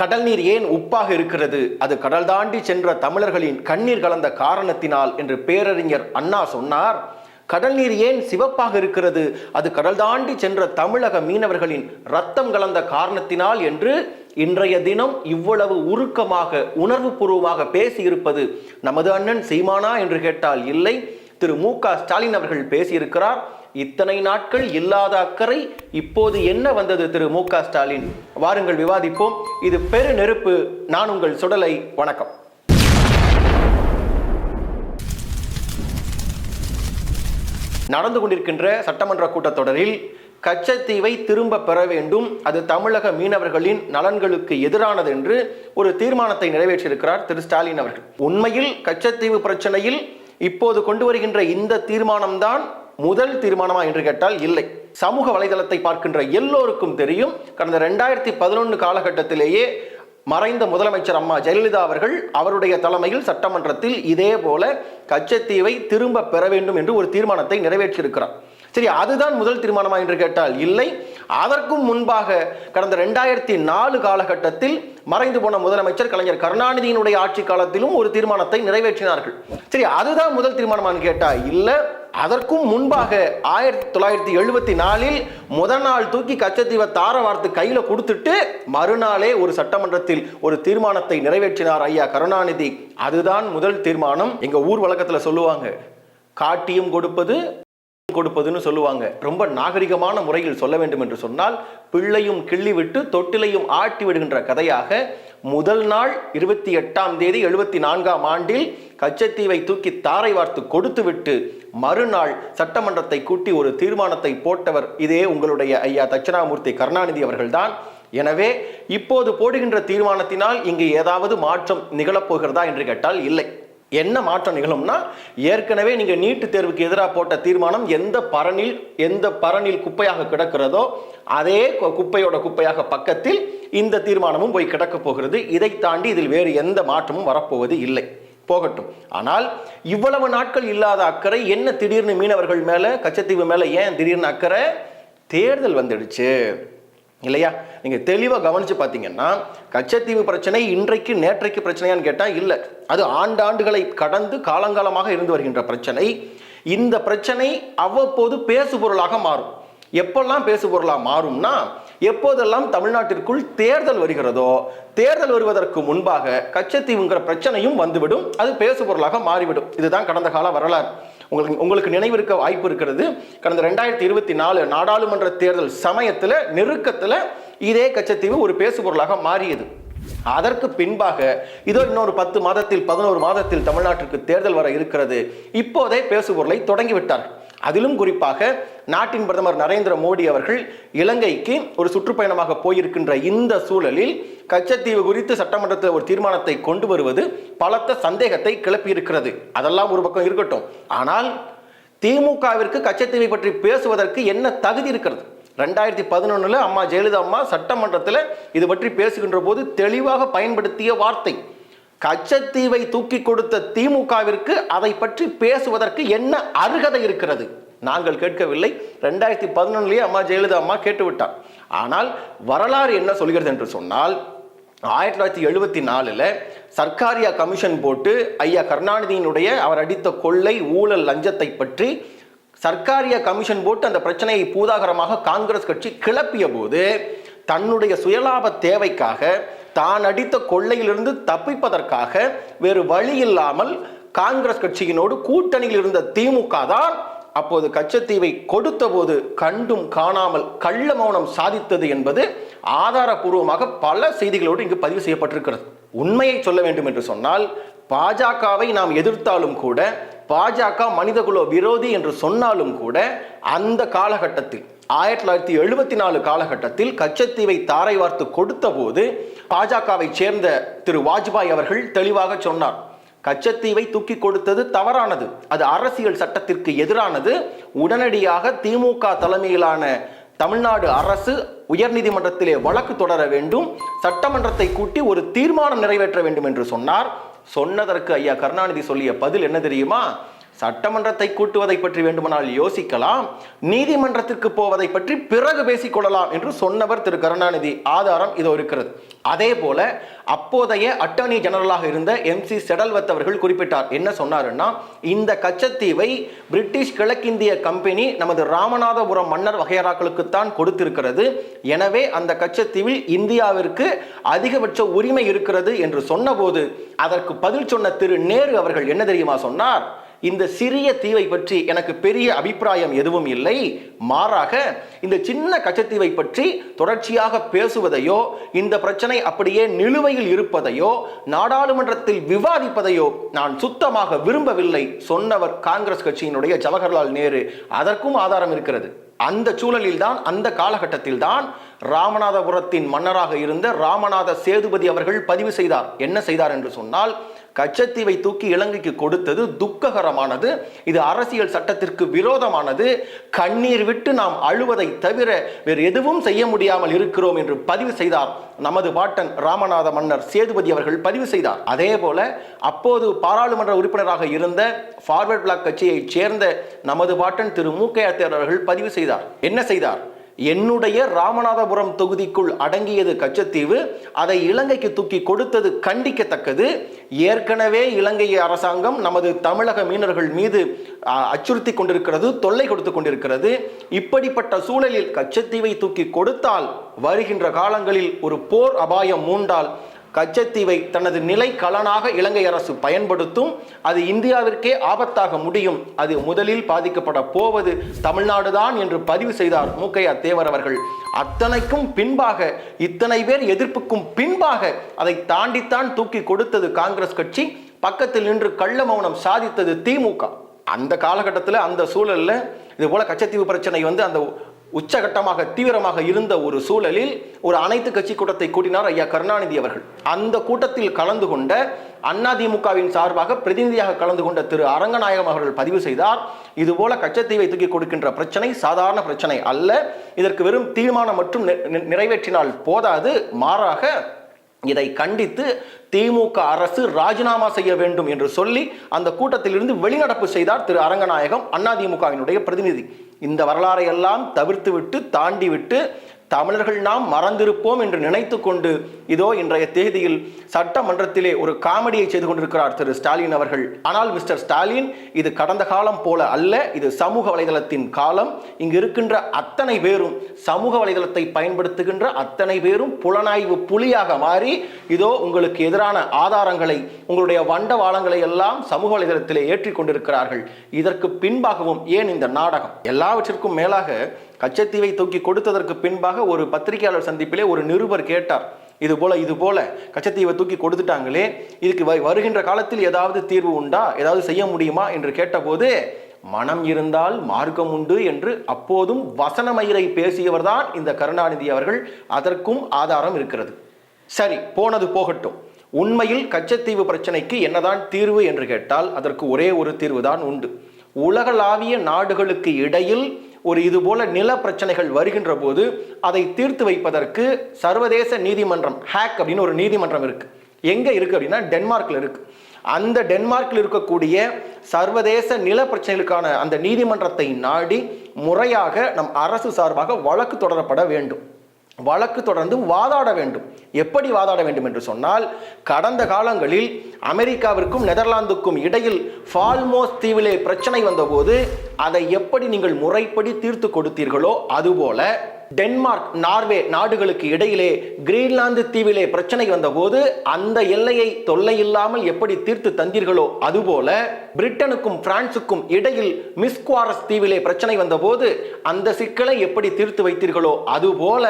கடல் நீர் ஏன் உப்பாக இருக்கிறது? அது கடல் தாண்டி சென்ற தமிழர்களின் கண்ணீர் கலந்த காரணத்தினால் என்று பேரறிஞர் அண்ணா சொன்னார். கடல் நீர் ஏன் சிவப்பாக இருக்கிறது? அது கடல் தாண்டி சென்ற தமிழக மீனவர்களின் ரத்தம் கலந்த காரணத்தினால் என்று இன்றைய தினம் இவ்வளவு உருக்கமாக உணர்வுபூர்வமாக பேசியிருப்பது நமது அண்ணன் சீமானா என்று கேட்டால் இல்லை. திரு மு க ஸ்டாலின் அவர்கள் பேசியிருக்கிறார். இத்தனை நாட்கள் இல்லாத அக்கறை இப்போது என்ன வந்தது திரு மு க ஸ்டாலின்? வாருங்கள் விவாதிப்போம். இது பெரு நெருப்பு நான் உங்கள் சுடலை. வணக்கம். நடந்து கொண்டிருக்கின்ற சட்டமன்ற கூட்டத்தொடரில் கச்சத்தீவை திரும்ப பெற வேண்டும். அது தமிழக மீனவர்களின் நலன்களுக்கு எதிரானது என்று ஒரு தீர்மானத்தை நிறைவேற்றியிருக்கிறார் திரு ஸ்டாலின் அவர்கள். உண்மையில் கச்சத்தீவு பிரச்சனையில் இப்போது கொண்டு வருகின்ற இந்த தீர்மானம்தான் முதல் தீர்மானமா என்று கேட்டால் இல்லை. சமூக வலைதளத்தை பார்க்கின்ற எல்லோருக்கும் தெரியும். கடந்த ரெண்டாயிரத்தி பதினொன்று காலகட்டத்திலேயே மறைந்த முதலமைச்சர் அம்மா ஜெயலலிதா அவர்கள் அவருடைய தலைமையில் சட்டமன்றத்தில் இதே போல கச்சத்தீவை திரும்ப பெற வேண்டும் என்று ஒரு தீர்மானத்தை நிறைவேற்றியிருக்கிறார். சரி அதுதான் முதல் தீர்மானமா என்று கேட்டால் இல்லை. அதற்கும் முன்பாக கடந்த ரெண்டாயிரத்தி நாலு காலகட்டத்தில் மறைந்து போன முதலமைச்சர் கலைஞர் கருணாநிதியினுடைய ஆட்சி காலத்திலும் ஒரு தீர்மானத்தை நிறைவேற்றினார்கள். சரி அதுதான் முதல் தீர்மானமான்னு கேட்டால் இல்லை. அதற்கும் முன்பாக ஆயிரத்தி தொள்ளாயிரத்தி எழுபத்தி நாலில் முதல் நாள் தூக்கி கச்சத்தீவை தார வார்த்து கையில் கொடுத்துட்டு மறுநாளே ஒரு சட்டமன்றத்தில் ஒரு தீர்மானத்தை நிறைவேற்றினார் ஐயா கருணாநிதி. அதுதான் முதல் தீர்மானம். எங்க ஊர் வழக்கத்தில் சொல்லுவாங்க காட்டியும் கொடுப்பது கொடுப்பதுன்னு சொல்லுவாங்க. ரொம்ப நாகரிகமான முறையில் சொல்ல வேண்டும் என்று சொன்னால் பிள்ளையும் கிள்ளி விட்டு தொட்டிலையும் ஆட்டி விடுகின்ற கதையாக முதல் நாள் இருபத்தி எட்டாம் தேதி எழுபத்தி நான்காம் ஆண்டில் கச்சத்தீவை தூக்கி தாரை வார்த்து கொடுத்துவிட்டு மறுநாள் சட்டமன்றத்தை கூட்டி ஒரு தீர்மானத்தை போட்டவர் இதே உங்களுடைய ஐயா தட்சிணாமூர்த்தி கருணாநிதி அவர்கள்தான். எனவே இப்போது போடுகின்ற தீர்மானத்தினால் இங்கு ஏதாவது மாற்றம் நிகழப்போகிறதா என்று கேட்டால் இல்லை. என்ன மாற்றம் நிகழும்னா ஏற்கனவே நீங்க நீட்டு தேர்வுக்கு எதிராக போட்ட தீர்மானம் எந்த பரனில் எந்த பரனில் குப்பையாக கிடக்கிறதோ அதே கு- குப்பையோட குப்பையாக பக்கத்தில் இந்த தீர்மானமும் போய் கிடக்கப் போகிறது. இதை தாண்டி இதில் வேறு எந்த மாற்றமும் வரப்போவது இல்லை. போகட்டும். ஆனால் இவ்வளவு நாட்கள் இல்லாத அக்கறை என்ன திடீர்னு மீனவர்கள் மேல கச்சத்தீவு மேல ஏன் திடீர்னு அக்கறை? தேர்தல் வந்துடுச்சு. இல்லையா? நீங்க தெளிவா கவனிச்சு பார்த்தீங்கன்னா கச்சத்தீவு பிரச்சனை இன்றைக்கு நேற்றைக்கு பிரச்சனையான்னு கேட்டா இல்ல. அது ஆண்டாண்டுகளை கடந்து காலங்காலமாக இருந்து வருகின்ற பிரச்சனை. இந்த பிரச்சனை அவ்வப்போது பேசுபொருளாக மாறும். எப்பெல்லாம் பேசுபொருளாக மாறும்னா எப்போதெல்லாம் தமிழ்நாட்டிற்குள் தேர்தல் வருகிறதோ தேர்தல் வருவதற்கு முன்பாக கச்சத்தீவுங்கிற பிரச்சனையும் வந்துவிடும் அது பேசுபொருளாக மாறிவிடும். இதுதான் கடந்த கால வரலாறு. உங்களுக்கு உங்களுக்கு நினைவிருக்க வாய்ப்பு இருக்கிறது. கடந்த ரெண்டாயிரத்தி இருபத்தி நாலு நாடாளுமன்ற தேர்தல் சமயத்தில் நெருக்கத்தில் இதே கச்சத்தீவு ஒரு பேசுபொருளாக மாறியது. அதற்கு பின்பாக இதோ இன்னொரு பத்து மாதத்தில் பதினோரு மாதத்தில் தமிழ்நாட்டிற்கு தேர்தல் வர இருக்கிறது. இப்போதே பேசுபொருளை தொடங்கிவிட்டார்கள். அதிலும் குறிப்பாக நாட்டின் பிரதமர் நரேந்திர மோடி அவர்கள் இலங்கைக்கு ஒரு சுற்றுப்பயணமாக போயிருக்கின்ற இந்த சூழலில் கச்சத்தீவு குறித்து சட்டமன்றத்தில் ஒரு தீர்மானத்தை கொண்டு வருவது பலத்த சந்தேகத்தை கிளப்பியிருக்கிறது. அதெல்லாம் ஒரு பக்கம் இருக்கட்டும். ஆனால் திமுகவிற்கு கச்சத்தீவை பற்றி பேசுவதற்கு என்ன தகுதி இருக்கிறது? ரெண்டாயிரத்தி பதினொன்னுல அம்மா ஜெயலலிதா அம்மா சட்டமன்றத்தில் இது பற்றி பேசுகின்ற போது தெளிவாக பயன்படுத்திய வார்த்தை கச்சத்தீவை தூக்கி கொடுத்த திமுகவிற்கு அதை பற்றி பேசுவதற்கு என்ன அருகதை இருக்கிறது? நாங்கள் கேட்கவில்லை. ரெண்டாயிரத்தி பதினொன்னுலேயே அம்மா ஜெயலலிதா அம்மா கேட்டுவிட்டார். ஆனால் வரலாறு என்ன சொல்கிறது என்று சொன்னால் ஆயிரத்தி தொள்ளாயிரத்தி எழுபத்தி நாலில் சர்க்காரியா கமிஷன் போட்டு ஐயா கருணாநிதியினுடைய அவர் அடித்த கொள்ளை ஊழல் லஞ்சத்தை பற்றி சர்க்காரியா கமிஷன் போட்டு அந்த பிரச்சனையை பூதாகரமாக காங்கிரஸ் கட்சி கிளப்பிய போது தன்னுடைய சுயலாப தேவைக்காக தான் அடித்த கொள்ளையிலிருந்து தப்பிப்பதற்காக வேறு வழி இல்லாமல் காங்கிரஸ் கட்சியினோடு கூட்டணியில் இருந்த திமுக தான் அப்போது கச்சத்தீவை கொடுத்த போது கண்டும் காணாமல் கள்ள மௌனம் சாதித்தது என்பது ஆதாரபூர்வமாக பல செய்திகளோடு இங்கு பதிவு செய்யப்பட்டிருக்கிறது. உண்மையை சொல்ல வேண்டும் என்று சொன்னால் பாஜகவை நாம் எதிர்த்தாலும் கூட பாஜக மனிதகுல விரோதி என்று சொன்னாலும் கூட அந்த காலகட்டத்தில் ஆயிரத்தி தொள்ளாயிரத்தி எழுபத்தி நாலு காலகட்டத்தில் கச்சத்தீவை தாரை வார்த்து கொடுத்த போது பாஜகவை சேர்ந்த திரு வாஜ்பாய் அவர்கள் தெளிவாக சொன்னார் கச்சத்தீவை தூக்கி கொடுத்தது தவறானது. அது அரசியல் சட்டத்திற்கு எதிரானது. உடனடியாக திமுக தலைமையிலான தமிழ்நாடு அரசு உயர்நீதிமன்றத்திலே வழக்கு தொடர வேண்டும். சட்டமன்றத்தை கூட்டி ஒரு தீர்மானம் நிறைவேற்ற வேண்டும் என்று சொன்னார். சொன்னதற்கு ஐயா கருணாநிதி சொல்லிய பதில் என்ன தெரியுமா? சட்டமன்றத்தை கூட்டுவதை பற்றி வேண்டுமானால் யோசிக்கலாம் நீதிமன்றத்திற்கு போவதை பற்றி பிறகு பேசிக்கொள்ளலாம் என்று சொன்னவர் திரு. கருணாநிதி ஆதாரம் இதோ இருக்கிறது. அதே போல அப்போதைய அட்டர்னி ஜெனரலாக இருந்த எம். சி. செடல்வத் அவர்கள் குறிப்பிட்டார். என்ன சொன்னாருன்னா இந்த கச்சத்தீவை பிரிட்டிஷ் கிழக்கிந்திய கம்பெனி நமது ராமநாதபுரம் மன்னர் வகையறாக்களுக்குத்தான் கொடுத்திருக்கிறது. எனவே அந்த கச்சத்தீவில் இந்தியாவிற்கு அதிகபட்ச உரிமை இருக்கிறது என்று சொன்னபோது அதற்கு பதில் சொன்ன திரு. நேரு அவர்கள் என்ன தெரியுமா சொன்னார்? இந்த சிறிய தீவை பற்றி எனக்கு பெரிய அபிப்பிராயம் எதுவும் இல்லை. மாறாக இந்த சின்ன கச்சத்தீவை பற்றி தொடர்ச்சியாக பேசுவதையோ இந்த பிரச்சனை அப்படியே நிலுவையில் இருப்பதையோ நாடாளுமன்றத்தில் விவாதிப்பதையோ நான் சுத்தமாக விரும்பவில்லை சொன்னவர் காங்கிரஸ் கட்சியினுடைய ஜவஹர்லால் நேரு. அதற்கும் ஆதாரம் இருக்கிறது. அந்த சூழலில் தான் அந்த காலகட்டத்தில் தான் ராமநாதபுரத்தின் மன்னராக இருந்த ராமநாத சேதுபதி அவர்கள் பதிவு செய்தார். என்ன செய்தார் என்று சொன்னால் கச்சத்தீவை தூக்கி இலங்கைக்கு கொடுத்தது துக்ககரமானது. இது அரசியல் சட்டத்திற்கு விரோதமானது. கண்ணீர் விட்டு நாம் அழுவதை தவிர வேறு எதுவும் செய்ய முடியாமல் இருக்கிறோம் என்று பதிவு செய்தார் நமது பாட்டன் ராமநாத மன்னர் சேதுபதி அவர்கள் பதிவு செய்தார். அதே போல அப்போது பாராளுமன்ற உறுப்பினராக இருந்த ஃபார்வர்ட் பிளாக் கட்சியைச் சேர்ந்த நமது பாட்டன் திரு மு. க. அவர்கள் பதிவு செய்தார். என்ன செய்தார்? என்னுடைய ராமநாதபுரம் தொகுதிக்குள் அடங்கியது கச்சத்தீவு அதை இலங்கைக்கு தூக்கி கொடுத்தது கண்டிக்கத்தக்கது. ஏற்கனவே இலங்கை அரசாங்கம் நமது தமிழக மீனவர்கள் மீது அச்சுறுத்தி கொண்டிருக்கிறது தொல்லை கொடுத்து கொண்டிருக்கிறது. இப்படிப்பட்ட சூழலில் கச்சத்தீவை தூக்கி கொடுத்தால் வருகின்ற காலங்களில் ஒரு போர் அபாயம் மூண்டால் கச்சத்தீவை தனது நிலை கலனாக இலங்கை அரசு பயன்படுத்தும் அது இந்தியாவிற்கே ஆபத்தாக முடியும். அது முதலில் பாதிக்கப்பட போவது தமிழ்நாடுதான் என்று பதிவு செய்தார் மூக்கையா தேவர் அவர்கள். அத்தனைக்கும் பின்பாக இத்தனை பேர் எதிர்ப்புக்கும் பின்பாக அதை தாண்டித்தான் தூக்கி கொடுத்தது காங்கிரஸ் கட்சி. பக்கத்தில் நின்று கள்ள மௌனம் சாதித்தது திமுக அந்த காலகட்டத்தில் அந்த சூழலில் இது போல கச்சத்தீவு பிரச்சனை வந்து அந்த உச்சகட்டமாக தீவிரமாக இருந்த ஒரு சூழலில் ஒரு அனைத்து கட்சி கூட்டத்தை கூட்டினார் ஐயா கருணாநிதி அவர்கள். அந்த கூட்டத்தில் கலந்து கொண்ட அதிமுகவின் சார்பாக பிரதிநிதியாக கலந்து கொண்ட திரு அரங்கநாயகம் அவர்கள் பதிவு செய்தார். இதுபோல கச்சத்தீவை தூக்கி கொடுக்கின்ற பிரச்சனை சாதாரண பிரச்சனை அல்ல. இதற்கு வெறும் தீர்மானம் மற்றும் நிறைவேற்றினால் போதாது. மாறாக இதை கண்டித்து திமுக அரசு ராஜினாமா செய்ய வேண்டும் என்று சொல்லி அந்த கூட்டத்திலிருந்து வெளிநடப்பு செய்தார் திரு அரங்கநாயகம் அதிமுகவினுடைய பிரதிநிதி. இந்த வரலாறை எல்லாம் தவிர்த்து விட்டு தாண்டி விட்டு தமிழர்கள் நாம் மறந்திருப்போம் என்று நினைத்து கொண்டு இதோ இன்றைய தேதியில் சட்டமன்றத்திலே ஒரு காமெடியை செய்து கொண்டிருக்கிறார் திரு ஸ்டாலின் அவர்கள். ஆனால் மிஸ்டர் ஸ்டாலின் இது கடந்த காலம் போல அல்ல இது சமூக வலைதளத்தின் காலம். இங்கு இருக்கின்ற அத்தனை பேரும் சமூக வலைதளத்தை பயன்படுத்துகின்ற அத்தனை பேரும் புலனாய்வு புலியாக மாறி இதோ உங்களுக்கு எதிரான ஆதாரங்களை உங்களுடைய வண்டவாளங்களை எல்லாம் சமூக வலைதளத்திலே ஏற்றி கொண்டிருக்கிறார்கள். இதற்கு பின்பாகவும் ஏன் இந்த நாடகம்? எல்லாவற்றிற்கும் மேலாக கச்சத்தீவை தூக்கி கொடுத்ததற்கு பின்பாக ஒரு பத்திரிகையாளர் சந்திப்பிலே ஒரு நிருபர் கேட்டார். இது போல இது போல. கச்சத்தீவை தூக்கி கொடுத்துட்டாங்களே. இதுக்கு வ- வருகின்ற காலத்தில் ஏதாவது தீர்வு உண்டா? ஏதாவது செய்ய முடியுமா? என்று கேட்டபோது மனம் இருந்தால் மார்க்கம் உண்டு என்று அப்போதும் வசனமயிரை பேசியவர்தான் இந்த கருணாநிதி அவர்கள். அதற்கும் ஆதாரம் இருக்கிறது. சரி போனது போகட்டும். உண்மையில் கச்சத்தீவு பிரச்சனைக்கு என்னதான் தீர்வு? என்று கேட்டால் அதற்கு ஒரே ஒரு தீர்வு தான் உண்டு. உலகளாவிய நாடுகளுக்கு இடையில் ஒரு இதுபோல நில பிரச்சனைகள் வருகின்ற போது அதை தீர்த்து வைப்பதற்கு சர்வதேச நீதிமன்றம் ஹேக் அப்படின்னு ஒரு நீதிமன்றம் இருக்கு. எங்க இருக்கு அப்படின்னா டென்மார்க்ல இருக்கு. அந்த டென்மார்க்கில் இருக்கக்கூடிய சர்வதேச நில பிரச்சனைகளுக்கான அந்த நீதிமன்றத்தை நாடி முறையாக நம் அரசு சார்பாக வழக்கு தொடரப்பட வேண்டும். வழக்கு தொடர்ந்து வாதாட வேண்டும். எப்படி வாதாட வேண்டும் என்று சொன்னால் கடந்த காலங்களில் அமெரிக்காவிற்கும் நெதர்லாந்துக்கும் இடையில் ஃபால்மோஸ் தீவிலே பிரச்சனை வந்தபோது அதை எப்படி நீங்கள் முறைப்படி தீர்த்து கொடுத்தீர்களோ அதுபோல டென்மார்க் நார்வே நாடுகளுக்கு இடையிலே கிரீன்லாந்து தீவிலே பிரச்சனை வந்தபோது அந்த எல்லையை தொல்லை இல்லாமல் எப்படி தீர்த்து தந்தீர்களோ அதுபோல பிரிட்டனுக்கும் பிரான்சுக்கும் இடையில் மிஸ்குவாரஸ் தீவிலே பிரச்சனை வந்தபோது அந்த சிக்கலை எப்படி தீர்த்து வைத்தீர்களோ அதுபோல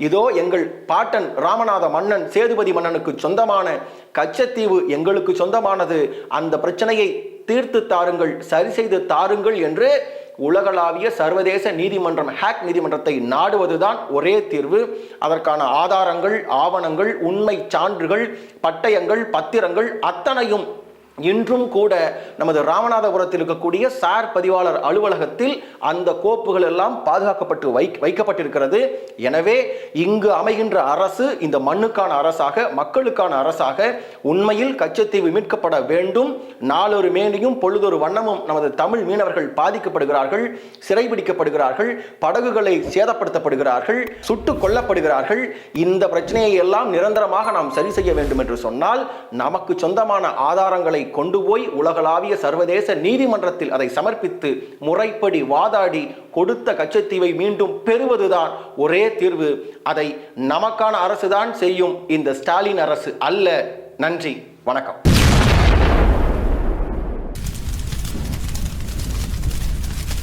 இதோ எங்கள் பாட்டன் ராமநாத மன்னன் சேதுபதி மன்னனுக்கு சொந்தமான கச்சத்தீவு எங்களுக்கு சொந்தமானது அந்த பிரச்சனையை தீர்த்து தாருங்கள் சரி செய்து தாருங்கள் என்று உலகளாவிய சர்வதேச நீதிமன்றம் ஹேக் நீதிமன்றத்தை நாடுவதுதான் ஒரே தீர்வு. அதற்கான ஆதாரங்கள் ஆவணங்கள் உண்மை சான்றுகள் பட்டயங்கள் பத்திரங்கள் அத்தனையும் இன்றும் கூட நமது ராமநாதபுரத்தில் இருக்கக்கூடிய சார் பதிவாளர் அலுவலகத்தில் அந்த கோப்புகள் எல்லாம் பாதுகாக்கப்பட்டு வை வைக்கப்பட்டிருக்கிறது. எனவே இங்கு அமைகின்ற அரசு இந்த மண்ணுக்கான அரசாக மக்களுக்கான அரசாக உண்மையில் கச்சத்தீவு மீட்கப்பட வேண்டும். நாளொரு மேனியும் பொழுதொரு வண்ணமும் நமது தமிழ் மீனவர்கள் பாதிக்கப்படுகிறார்கள் சிறைபிடிக்கப்படுகிறார்கள் படகுகளை சேதப்படுத்தப்படுகிறார்கள் சுட்டு கொல்லப்படுகிறார்கள். இந்த பிரச்சனையை எல்லாம் நிரந்தரமாக நாம் சரி செய்ய வேண்டும் என்று சொன்னால் நமக்கு சொந்தமான ஆதாரங்களை கொண்டு போய் உலகளாவிய சர்வதேச நீதிமன்றத்தில் அதை சமர்ப்பித்து முறைப்படி வாதாடி கொடுத்த கச்சத்தீவை மீண்டும் பெறுவதுதான் ஒரே தீர்வு. அதை நமக்கான அரசுதான் செய்யும். இந்த ஸ்டாலின் அரசு அல்ல. நன்றி. வணக்கம்.